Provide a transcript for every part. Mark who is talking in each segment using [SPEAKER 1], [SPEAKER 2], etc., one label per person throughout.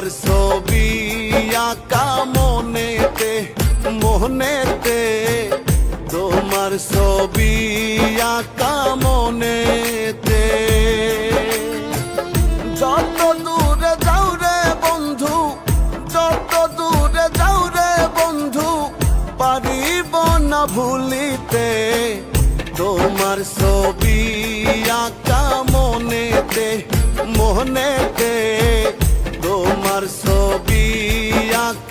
[SPEAKER 1] তোমার ছবি আঁকা মনেতে মোহনেতে তোমার ছবি আঁকা মনেতে। যত দূরে যাও রে বন্ধু, যত দূরে যাও রে বন্ধু, পারিব না ভুলিতে। তোমার ছবি আঁকা মনেতে মোহনেতে তোমার ছবি আঁকা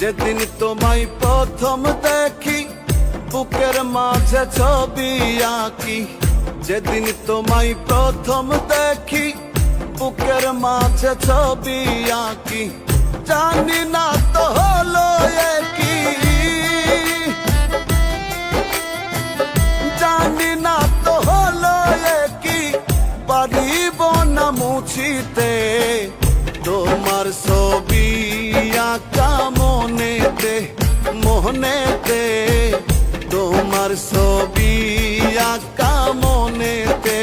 [SPEAKER 1] যেদিন তোমায় প্রথম দেখি, বুকের মাঝে ছবি আঁকি। যেদিন তোমায় প্রথম দেখি, বুকের মাঝে ছবি আঁকি। জানি না তো হলো এ কি জানি না তো হলো এ কি পারিব না মুছিতে। তোমার ছবি আঁকা মনেতে মনেতে। তোমার ছবি আঁকা মনেতে।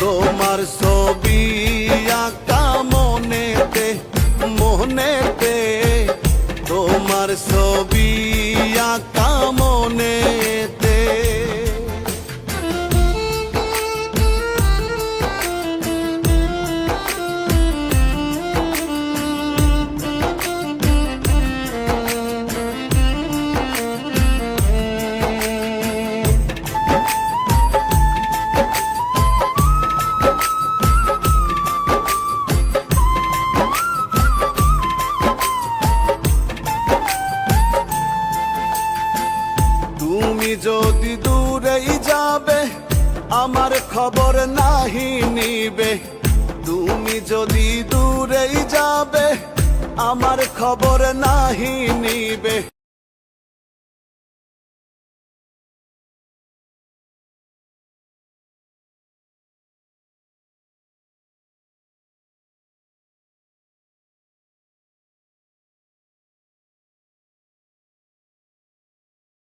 [SPEAKER 1] তোমার ছবি তুমি যদি দূরেই যাবে, আমার খবর নাহি নিবে। তুমি যদি দূরেই যাবে, আমার খবর নাহি নিবে।